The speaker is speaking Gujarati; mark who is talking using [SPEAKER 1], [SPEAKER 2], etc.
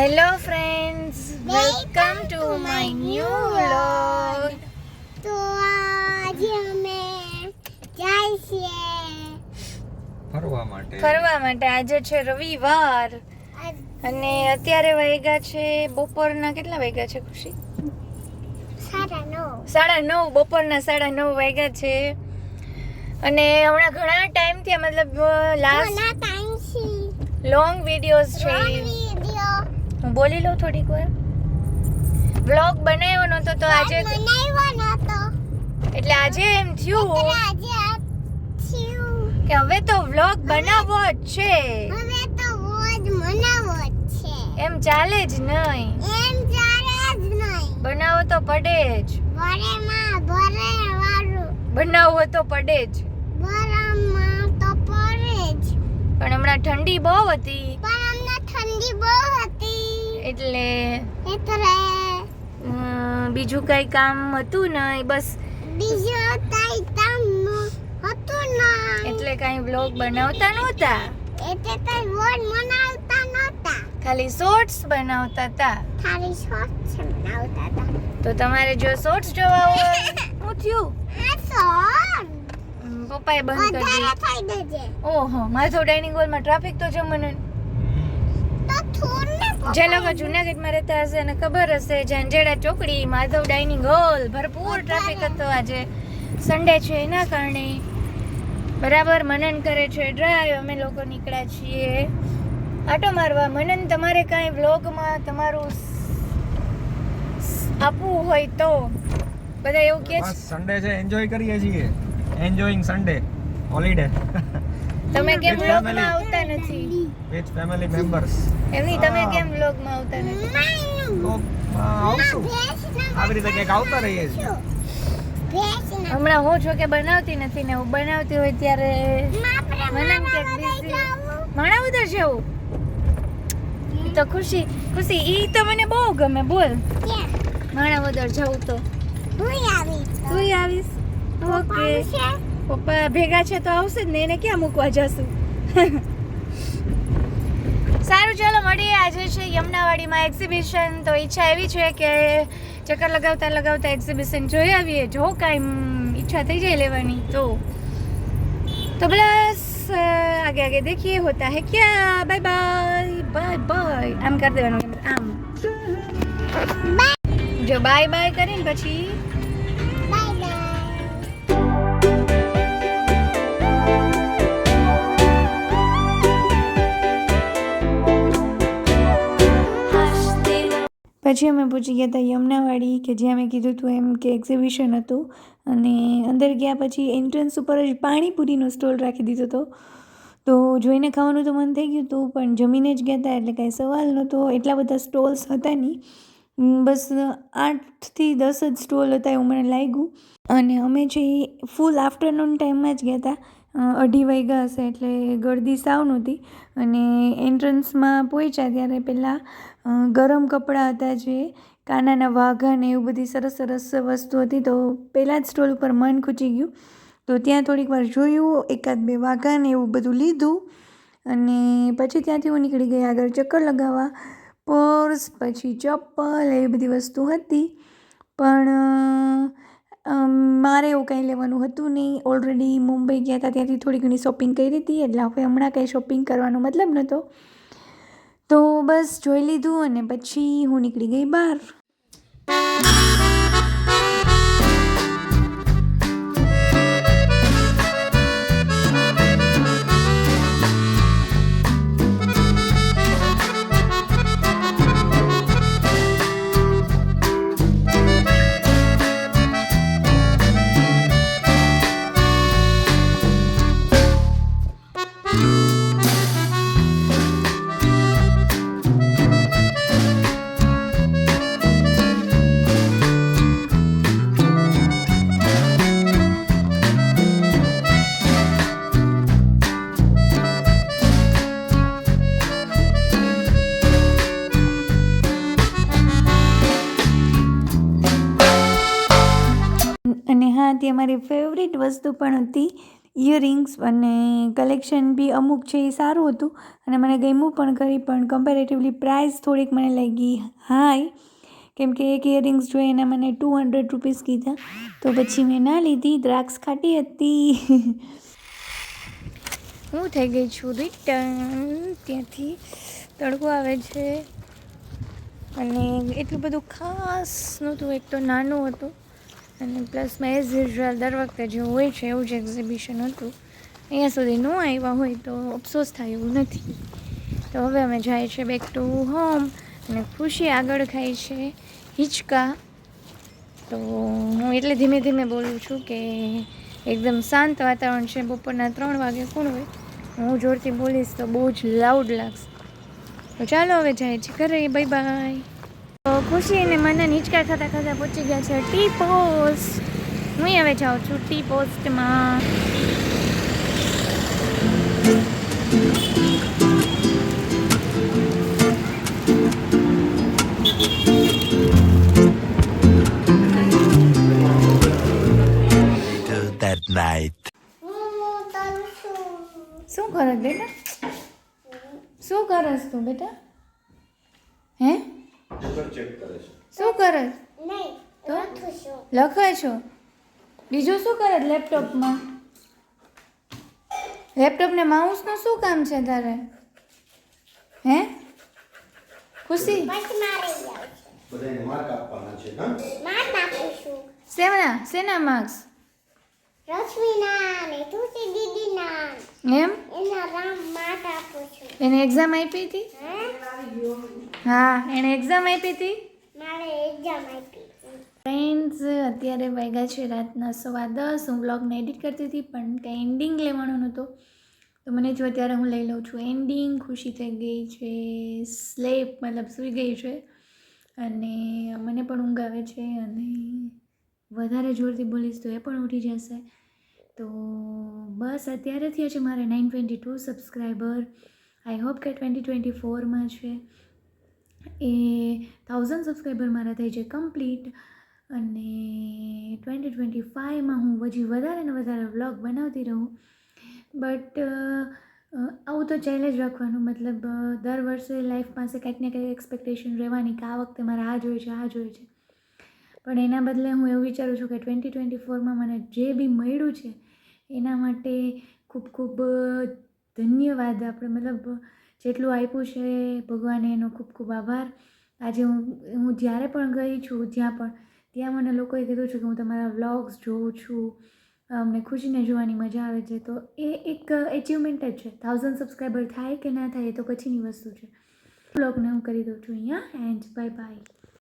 [SPEAKER 1] Hello friends welcome to my new vlog
[SPEAKER 2] તો આજે અમે જાય છીએ
[SPEAKER 3] ફરવા માટે.
[SPEAKER 1] ફરવા માટે. આજે છે રવિવાર. અને અત્યારે વાગ્યા છે બપોરના કેટલા વાગ્યા છે ખુશી?
[SPEAKER 2] સાડા નવ.
[SPEAKER 1] સાડા નવ બપોરના સાડા નવ વાગ્યા છે. અને હમણાં ઘણા ટાઈમથી મતલબ લાસ્ટ
[SPEAKER 2] ટાઈમ
[SPEAKER 1] લોંગ વિડીયોઝ છે. હું બોલી લઉં થોડીક વાર. બ્લોગ બનાવ્યો નતો તો આજે એટલે આજે એમ થયું કે હવે તો વ્લોગ બનાવવો જ છે.
[SPEAKER 2] હવે તો રોજ મનાવો જ છે.
[SPEAKER 1] એમ ચાલે જ નહીં.
[SPEAKER 2] એમ ચાલે જ નહીં.
[SPEAKER 1] બનાવો તો પડે જ.
[SPEAKER 2] ભરે માં ભરે વાળું
[SPEAKER 1] બનાવવો તો પડે જ.
[SPEAKER 2] ભરામાં તો પડે જ.
[SPEAKER 1] પણ હમણાં ઠંડી બહુ હતી.
[SPEAKER 2] પણ
[SPEAKER 1] એટલે
[SPEAKER 2] એટલે
[SPEAKER 1] બીજું કઈ કામ હતું નહીં બસ.
[SPEAKER 2] બીજું કઈ કામ હતું ને
[SPEAKER 1] એટલે કઈ વ્લોગ બનાવતા નહોતા?
[SPEAKER 2] એટલે કઈ રોજ બનાવતા નહોતા.
[SPEAKER 1] ખાલી શોર્ટ્સ બનાવતા હતા
[SPEAKER 2] ખાલી શોર્ટ્સ બનાવતા હતા
[SPEAKER 1] તો તમારે જો શોર્ટ્સ જોવા હોય
[SPEAKER 2] હું
[SPEAKER 1] થયું? પપ્પાએ બંધ કરી
[SPEAKER 2] દેજે
[SPEAKER 1] ઓહો માધવ ડાઇનિંગ હોલમાં ટ્રાફિક તો છે મને
[SPEAKER 2] તો ને
[SPEAKER 1] જે લોકો જુનાગઢમાં રહેતા હશે એને ખબર હશે ઝાંઝેડા ચોકડી માધવ ડાઇનિંગ હોલ ભરપૂર ટ્રાફિક હતો આજે. સન્ડે છે એના કારણે. બરાબર મનન કરે છે ડ્રાઈવ અમે લોકો નીકળ્યા છીએ. આટો મારવા. મનન તમારે કાંઈ વ્લોગમાં તમારું આપવું હોય તો? બધા એવું કે
[SPEAKER 3] સન્ડે છે? એન્જોય કરીએ છીએ. એન્જોયિંગ સન્ડે હોલિડે
[SPEAKER 1] તમે કેમ વ્લોગમાં આવતા નથી?
[SPEAKER 3] વિથ ફેમિલી મેમ્બર્સ
[SPEAKER 1] એમની તમે કેમ વ્લોગમાં આવતા નથી?
[SPEAKER 3] તો આવશું. આવી રીતે કંઈક આવતા રહીએ છીએ.
[SPEAKER 1] હમણાં હું જો કે બનાવતી નથી ને હું બનાવતી હોય ત્યારે મનન કે busy. માણાવદર જવું તો ખુશી ખુશી ઈ તો મને બહુ ગમે બોલ. માણાવદર જવું તો. તું. આવીશ? ઓકે. પપ્પા ભેગા છે તો આવશે જ ને એને ક્યાં મૂકવા જશું? સારું, ચાલો મળીએ. આજે છે યમનાવાડીમાં એક્ઝિબિશન તો ઈચ્છા એવી છે કે ચક્કર લગાવતા લગાવતા એક્ઝિબિશન જોઈ આવીએ. જો કાંઈ ઈચ્છા થઈ જાય લેવાની, તો. તો બસ આગે આગે દેખીએ, હોતા હે ક્યાં. Bye bye bye bye. આમ કરી દેવાનું આમ. જો બાય બાય કરીને પછી પછી અમે પહોંચી ગયા હતા યમુનાવાડી કે જ્યાં મેં કીધું હતું એમ કે એક્ઝિબિશન હતું. અને અંદર ગયા પછી એન્ટ્રન્સ ઉપર જ પાણીપુરીનો સ્ટોલ રાખી દીધો હતો. તો જોઈને ખાવાનું તો મન થઈ ગયું હતું, પણ જમીને જ ગયા હતા એટલે કાંઈ સવાલ નહોતો. એટલા બધા સ્ટોલ્સ હતા નહીં. બસ આઠથી દસ જ સ્ટોલ હતા એવું મને લાગ્યું. અને અમે જે ફૂલ આફ્ટરનૂન ટાઈમમાં જ ગયા હતા. અઢી વાગ્યા હશે એટલે ગળદી સાવ નહોતી. અને એન્ટ્રન્સમાં પહોંચ્યા ત્યારે પહેલાં ગરમ કપડાં હતા જે કાનાના વાઘા ને એવું બધી સરસ સરસ વસ્તુ હતી. તો પહેલાં જ સ્ટોલ ઉપર મન ખૂચી ગયું. તો ત્યાં થોડીક વાર જોયું, એકાદ બે વાઘા ને એવું બધું લીધું. અને પછી ત્યાંથી હું નીકળી ગઈ આગળ ચક્કર લગાવવા. પર્સ, પછી ચપ્પલ, એવી બધી વસ્તુ હતી. પણ મારે એવું કંઈ લેવાનું હતું નહીં. ઓલરેડી મુંબઈ ગયા હતા, ત્યાંથી થોડી ઘણી શોપિંગ કરી હતી. એટલે હવે હમણાં કંઈ શોપિંગ કરવાનો મતલબ નહોતો. તો બસ જોઈ લીધું અને પછી હું નીકળી ગઈ બહાર. તે અમારી ફેવરિટ વસ્તુ પણ હતી ઇયરિંગ્સ અને કલેક્શન બી અમુક છે એ સારું હતું અને મને ગમ્યું પણ ખરી, પણ કમ્પેરેટિવલી પ્રાઇસ થોડીક મને લાગી હાઈ કેમ કે એક ઇયરિંગ્સ જોઈએ એના મને ટુ હંડ્રેડ રૂપીસ કીધા. તો પછી મેં ના લીધી, દ્રાક્ષ ખાટી હતી. હું થઈ ગઈ છું રિટર્ન ત્યાંથી તડકો આવે છે. અને એટલું બધું ખાસ નહોતું, એક તો નાનું હતું. અને પ્લસમાં એઝ યુઝ્યુઅલ દર વખતે જે હોય છે એવું જ એક્ઝિબિશન હતું. અહીંયા સુધી ન આવ્યા હોય તો અફસોસ થાય એવું નથી. તો હવે અમે જાય છે બેક ટુ હોમ અને ખુશી આગળ ખાય છે હિંચકા. તો હું એટલે ધીમે ધીમે બોલું છું કે એકદમ શાંત વાતાવરણ છે. બપોરના ત્રણ વાગે કોણ હોય? હું જોરથી બોલીશ તો બહુ જ લાઉડ લાગશે. તો ચાલો હવે જાય છે ઘરે. બાય બાય ખુશી અને મનન હિંચકા ખાતા ખાતા પહોંચી ગયા છે ટી પોસ્ટ? હું હવે જાઉં છું ટી પોસ્ટમાં. શું કરસ બેટા? શું કરસ તું બેટા? હે? શું કરે
[SPEAKER 2] નહીં
[SPEAKER 1] તો?
[SPEAKER 2] લખું છું.
[SPEAKER 1] લખે છો? બીજું શું કરે લેપટોપમાં? લેપટોપને માઉસનું શું કામ છે તારે? હે? ખુશી?
[SPEAKER 4] બધાને માર્ક આપવાના છે હા?
[SPEAKER 2] માર્ક આપું છું.
[SPEAKER 1] શેના શેના માર્ક્સ
[SPEAKER 2] રશ્મિના ને તુલસી દીદીના
[SPEAKER 1] એમ?
[SPEAKER 2] એના રામ માટ આપું છું.
[SPEAKER 1] એને એક્ઝામ આપી હતી?
[SPEAKER 2] હા?
[SPEAKER 1] એણે એક્ઝામ આપી હતી?
[SPEAKER 2] મારે એક્ઝામ આપી
[SPEAKER 1] ફ્રેન્ડ્સ અત્યારે વાગ્યા છે રાતના સવા દસ. હું બ્લોગને એડિટ કરતી હતી પણ ત્યાં એન્ડિંગ લેવાનો નહોતું. તો મને જો અત્યારે હું લઈ લઉં છું એન્ડિંગ ખુશી થઈ ગઈ છે સ્લેપ મતલબ સૂઈ ગઈ છે. અને મને પણ ઊંઘ આવે છે અને વધારે જોરથી બોલીશ તો એ પણ ઉઠી જશે. તો બસ અત્યારેથી હજી મારે nine twenty two subscriber I hope કે ટ્વેન્ટી ટ્વેન્ટી ફોરમાં છે. એ થાઉઝન્ડ સબસ્ક્રાઈબર મારા થઈ છે કમ્પ્લીટ અને ટ્વેન્ટી ટ્વેન્ટી ફાઇવમાં હું હજી વધારે ને વધારે વ્લોગ બનાવતી રહું. બટ આવું તો ચેલેન્જ રાખવાનું. મતલબ દર વર્ષે લાઈફ પાસે કંઈક ને કંઈક એક્સપેક્ટેશન રહેવાની કે આ વખતે મારે આ જોઈએ છે, આ જોઈએ છે. પણ એના બદલે હું એવું વિચારું છું કે ટ્વેન્ટી ટ્વેન્ટી ફોરમાં મને જે બી મળ્યું છે એના માટે ખૂબ ખૂબ ધન્યવાદ આપણે મતલબ જેટલું આપ્યું છે ભગવાને એનો ખૂબ ખૂબ આભાર. આજે હું હું જ્યારે પણ ગઈ છું, જ્યાં પણ, ત્યાં મને લોકોએ કીધું છે કે હું તમારા વ્લોગ્સ જોઉં છું, અમને ખુશીને જોવાની મજા આવે છે. તો એ એક એચિવમેન્ટ જ છે. થાઉઝન્ડ સબસ્ક્રાઈબર થાય કે ના થાય એ તો પછીની વસ્તુ છે. વ્લોગને હું કરી દઉં છું અહીંયા. And bye bye